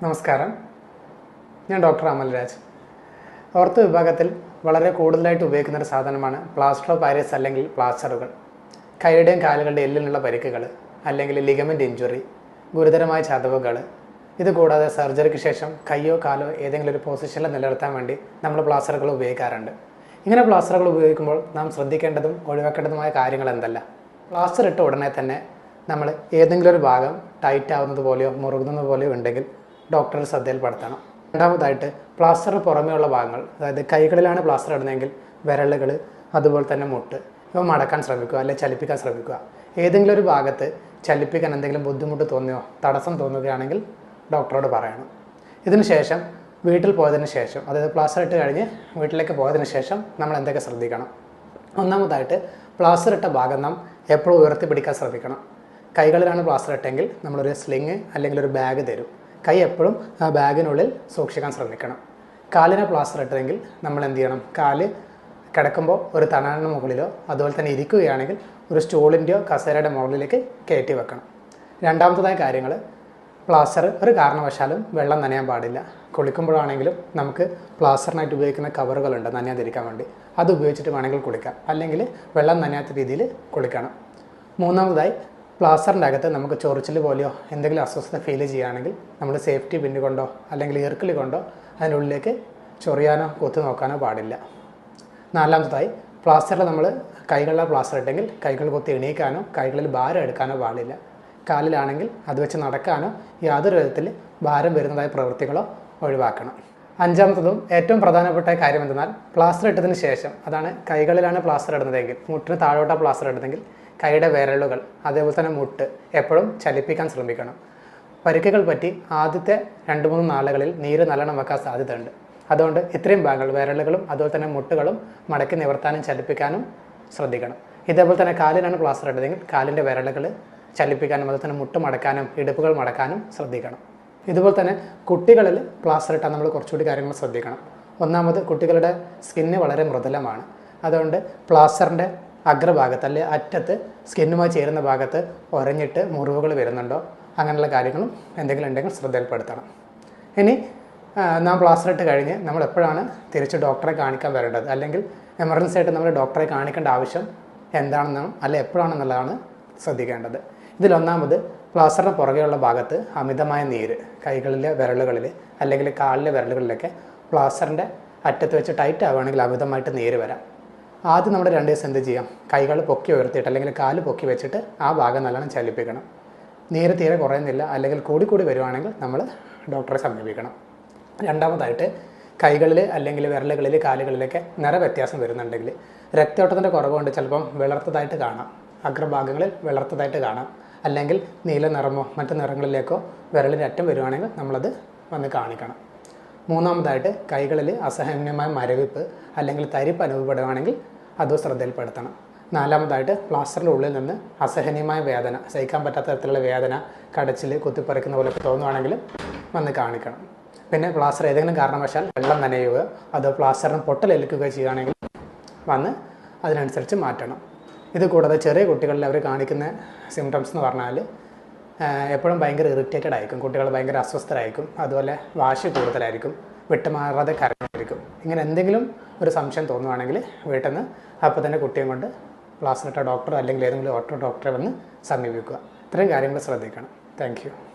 നമസ്കാരം. ഞാൻ ഡോക്ടർ അമൽരാജ്. ഓർത്ത് വിഭാഗത്തിൽ വളരെ കൂടുതലായിട്ട് ഉപയോഗിക്കുന്ന ഒരു സാധനമാണ് പ്ലാസ്റ്റർ ഓഫ് പാരീസ് അല്ലെങ്കിൽ പ്ലാസ്റ്ററുകൾ. കൈയുടെയും കാലുകളുടെയും എല്ലിനുള്ള പരിക്കുകൾ അല്ലെങ്കിൽ ലിഗമെന്റ് ഇഞ്ചുറി ഗുരുതരമായ ചതവുകൾ. ഇതുകൂടാതെ സർജറിക്ക് ശേഷം കൈയോ കാലോ ഏതെങ്കിലും ഒരു പൊസിഷനിൽ നിലനിർത്താൻ വേണ്ടി നമ്മൾ പ്ലാസ്റ്ററുകൾ ഉപയോഗിക്കാറുണ്ട്. ഇങ്ങനെ പ്ലാസ്റ്ററുകൾ ഉപയോഗിക്കുമ്പോൾ നാം ശ്രദ്ധിക്കേണ്ടതും ഒഴിവാക്കേണ്ടതുമായ കാര്യങ്ങൾ എന്തല്ല? പ്ലാസ്റ്റർ ഇട്ട ഉടനെ തന്നെ നമ്മൾ ഏതെങ്കിലും ഒരു ഭാഗം ടൈറ്റ് ആവുന്നത് പോലെയോ മുറുകുന്നത് പോലെയോ ഉണ്ടെങ്കിൽ ഡോക്ടറുടെ ശ്രദ്ധയിൽപ്പെടുത്തണം. രണ്ടാമതായിട്ട് പ്ലാസ്റ്റർ പുറമേയുള്ള ഭാഗങ്ങൾ അതായത് കൈകളിലാണ് പ്ലാസ്റ്റർ ഇടുന്നതെങ്കിൽ വിരലുകൾ അതുപോലെ തന്നെ മുട്ട് ഇവ മടക്കാൻ ശ്രമിക്കുക അല്ലെങ്കിൽ ചലിപ്പിക്കാൻ ശ്രമിക്കുക. ഏതെങ്കിലും ഒരു ഭാഗത്ത് ചലിപ്പിക്കാൻ എന്തെങ്കിലും ബുദ്ധിമുട്ട് തോന്നിയോ തടസ്സം തോന്നുകയാണെങ്കിൽ ഡോക്ടറോട് പറയണം. ഇതിന് ശേഷം വീട്ടിൽ പോയതിന് ശേഷം അതായത് പ്ലാസ്റ്റർ ഇട്ട് കഴിഞ്ഞ് വീട്ടിലേക്ക് പോയതിന് ശേഷം നമ്മൾ എന്തൊക്കെ ശ്രദ്ധിക്കണം? ഒന്നാമതായിട്ട് പ്ലാസ്റ്റർ ഇട്ട ഭാഗം നാം എപ്പോഴും ഉയർത്തി പിടിക്കാൻ ശ്രമിക്കണം കൈകളിലാണ് പ്ലാസ്റ്റർ ഇട്ടെങ്കിൽ നമ്മളൊരു സ്ലിങ് അല്ലെങ്കിൽ ഒരു ബാഗ് തരും. കൈ എപ്പോഴും ആ ബാഗിനുള്ളിൽ സൂക്ഷിക്കാൻ ശ്രമിക്കണം. കാലിനെ പ്ലാസ്റ്റർ ഇട്ടതെങ്കിൽ നമ്മൾ എന്ത് ചെയ്യണം? കാൽ കിടക്കുമ്പോൾ ഒരു തണലിന് മുകളിലോ അതുപോലെ തന്നെ ഇരിക്കുകയാണെങ്കിൽ ഒരു സ്റ്റൂളിന്റെയോ കസേരയുടെ മുകളിലേക്ക് കയറ്റി വെക്കണം. രണ്ടാമത്തതായ കാര്യങ്ങൾ പ്ലാസ്റ്റർ ഒരു കാരണവശാലും വെള്ളം നനയാൻ പാടില്ല. കുളിക്കുമ്പോഴാണെങ്കിലും നമുക്ക് പ്ലാസ്റ്ററിനായിട്ട് ഉപയോഗിക്കുന്ന കവറുകളുണ്ട് നനയാതിരിക്കാൻ വേണ്ടി. അത് ഉപയോഗിച്ചിട്ട് വേണമെങ്കിൽ കുളിക്കാം. അല്ലെങ്കിൽ വെള്ളം നനയാത്ത രീതിയിൽ കുളിക്കണം. മൂന്നാമതായി പ്ലാസ്റ്ററിന്റെ അകത്ത് നമുക്ക് ചൊറിച്ചിൽ പോലെയോ എന്തെങ്കിലും അസ്വസ്ഥത ഫീൽ ചെയ്യുകയാണെങ്കിൽ നമ്മൾ സേഫ്റ്റി പിന്നു കൊണ്ടോ അല്ലെങ്കിൽ ഈർക്കിളി കൊണ്ടോ അതിനുള്ളിലേക്ക് ചൊറിയാനോ കൊത്തു നോക്കാനോ പാടില്ല. നാലാമതായി പ്ലാസ്റ്ററിൽ നമ്മൾ കൈകളിലെ പ്ലാസ്റ്റർ ഇട്ടെങ്കിൽ കൈകൾ കൊത്തി എണീക്കാനോ കൈകളിൽ ഭാരം എടുക്കാനോ പാടില്ല. കാലിലാണെങ്കിൽ അത് വെച്ച് നടക്കാനോ യാതൊരു വിധത്തിൽ ഭാരം വരുന്നതായ പ്രവൃത്തികളോ ഒഴിവാക്കണം. അഞ്ചാമത്തതും ഏറ്റവും പ്രധാനപ്പെട്ട കാര്യം എന്തെന്നാൽ പ്ലാസ്റ്റർ ഇട്ടതിന് ശേഷം അതാണ് കൈകളിലാണ് പ്ലാസ്റ്റർ ഇടുന്നതെങ്കിൽ മുട്ടിന് താഴോട്ടാ പ്ലാസ്റ്റർ ഇടുന്നതെങ്കിൽ കൈയുടെ വിരലുകൾ അതേപോലെ തന്നെ മുട്ട് എപ്പോഴും ചലിപ്പിക്കാൻ ശ്രമിക്കണം. പരിക്കുകൾ പറ്റി ആദ്യത്തെ രണ്ട് മൂന്ന് നാളുകളിൽ നീര് നല്ലോണം വെക്കാൻ സാധ്യതയുണ്ട്. അതുകൊണ്ട് ഇത്രയും ഭാഗങ്ങൾ വിരലുകളും അതുപോലെ തന്നെ മുട്ടുകളും മടക്കി നിവർത്താനും ചലിപ്പിക്കാനും ശ്രദ്ധിക്കണം. ഇതേപോലെ തന്നെ കാലിലാണ് പ്ലാസ്റ്റർ ഇട്ടതെങ്കിൽ കാലിന്റെ വിരലുകൾ ചലിപ്പിക്കാനും അതുപോലെ തന്നെ മുട്ട് മടക്കാനും ഇടുപ്പുകൾ മടക്കാനും ശ്രദ്ധിക്കണം. ഇതുപോലെ തന്നെ കുട്ടികളിൽ പ്ലാസ്റ്റർ ഇട്ടാൽ നമ്മൾ കുറച്ചുകൂടി കാര്യങ്ങൾ ശ്രദ്ധിക്കണം. ഒന്നാമത് കുട്ടികളുടെ സ്കിന്ന് വളരെ മൃദുലമാണ്. അതുകൊണ്ട് പ്ലാസ്റ്ററിന്റെ അഗ്രഭാഗത്ത് അല്ലെ അറ്റത്ത് സ്കിന്നുമായി ചേരുന്ന ഭാഗത്ത് ഉരഞ്ഞിട്ട് മുറിവുകൾ വരുന്നുണ്ടോ? അങ്ങനെയുള്ള കാര്യങ്ങളും എന്തെങ്കിലും ഉണ്ടെങ്കിൽ ശ്രദ്ധയിൽപ്പെടുത്തണം. ഇനി നാം പ്ലാസ്റ്റർ ഇട്ട് കഴിഞ്ഞ് നമ്മൾ എപ്പോഴാണ് തിരിച്ച് ഡോക്ടറെ കാണിക്കാൻ വരേണ്ടത്? അല്ലെങ്കിൽ എമർജൻസി ആയിട്ട് നമ്മൾ ഡോക്ടറെ കാണിക്കേണ്ട ആവശ്യം എന്താണെന്നും അല്ലെ എപ്പോഴാണെന്നുള്ളതാണ് ശ്രദ്ധിക്കേണ്ടത്. ഇതിലൊന്നാമത് പ്ലാസ്റ്ററിന് പുറകെയുള്ള ഭാഗത്ത് അമിതമായ നീര് കൈകളിലെ വിരലുകളിൽ അല്ലെങ്കിൽ കാലിലെ വിരലുകളിലൊക്കെ പ്ലാസ്റ്ററിന്റെ അറ്റത്ത് വെച്ച് ടൈറ്റ് ആവുകയാണെങ്കിൽ അമിതമായിട്ട് നീര് വരാം. ആദ്യം നമ്മൾ രണ്ട് ദിവസം എന്ത് ചെയ്യാം? കൈകൾ പൊക്കി ഉയർത്തിയിട്ട് അല്ലെങ്കിൽ കാൽ പൊക്കി വെച്ചിട്ട് ആ ഭാഗം നല്ലോണം ചലിപ്പിക്കണം. നീര് തീരെ കുറയുന്നില്ല അല്ലെങ്കിൽ കൂടി കൂടി വരുവാണെങ്കിൽ നമ്മൾ ഡോക്ടറെ സമീപിക്കണം. രണ്ടാമതായിട്ട് കൈകളിൽ അല്ലെങ്കിൽ വിരലുകളിൽ കാലുകളിലൊക്കെ നിറവ്യത്യാസം വരുന്നുണ്ടെങ്കിൽ രക്തയോട്ടത്തിന്റെ കുറവുകൊണ്ട് ചിലപ്പം വിളർത്തതായിട്ട് കാണാം. അഗ്രഭാഗങ്ങളിൽ വിളർത്തതായിട്ട് കാണാം. അല്ലെങ്കിൽ നീല നിറമോ മറ്റ് നിറങ്ങളിലേക്കോ വിരലിന്റെ അറ്റം വരുവാണെങ്കിൽ നമ്മളത് വന്ന് കാണിക്കണം. മൂന്നാമതായിട്ട് കൈകളിൽ അസഹനീയമായ മരവിപ്പ് അല്ലെങ്കിൽ തരിപ്പ് അനുഭവപ്പെടുകയാണെങ്കിൽ അത് ശ്രദ്ധയിൽപ്പെടുത്തണം. നാലാമതായിട്ട് പ്ലാസ്റ്ററിന്റെ ഉള്ളിൽ നിന്ന് അസഹനീയമായ വേദന സഹിക്കാൻ പറ്റാത്ത തരത്തിലുള്ള വേദന കടച്ചിൽ കുത്തിപ്പറിക്കുന്ന പോലെ തോന്നുവാണെങ്കിൽ വന്ന് കാണിക്കണം. പിന്നെ പ്ലാസ്റ്റർ ഏതെങ്കിലും കാരണവശാൽ വെള്ളം നനയുക അതോ പ്ലാസ്റ്ററിന് പൊട്ടലേൽക്കുകയോ ചെയ്യുകയാണെങ്കിൽ വന്ന് അതിനനുസരിച്ച് മാറ്റണം. ഇത് കൂടാതെ ചെറിയ കുട്ടികളിൽ അവർ കാണിക്കുന്ന സിംറ്റംസ് എന്ന് പറഞ്ഞാൽ എപ്പോഴും ഭയങ്കര ഇറിറ്റേറ്റഡ് ആയിരിക്കും. കുട്ടികൾ ഭയങ്കര അസ്വസ്ഥരായിരിക്കും. അതുപോലെ വാശി കൂടുതലായിരിക്കും. വിട്ടുമാറാതെ കരഞ്ഞായിരിക്കും ഇങ്ങനെ എന്തെങ്കിലും ഒരു സംശയം തോന്നുവാണെങ്കിൽ വീട്ടിൽ നിന്ന് അപ്പോൾ തന്നെ കുട്ടിയും കൊണ്ട് ക്ലാസ്സിലിട്ട ഡോക്ടർ അല്ലെങ്കിൽ ഏതെങ്കിലും ഓട്ടോ ഡോക്ടറെ വന്ന് സമീപിക്കുക. ഇത്രയും കാര്യങ്ങൾ ശ്രദ്ധിക്കണം. താങ്ക്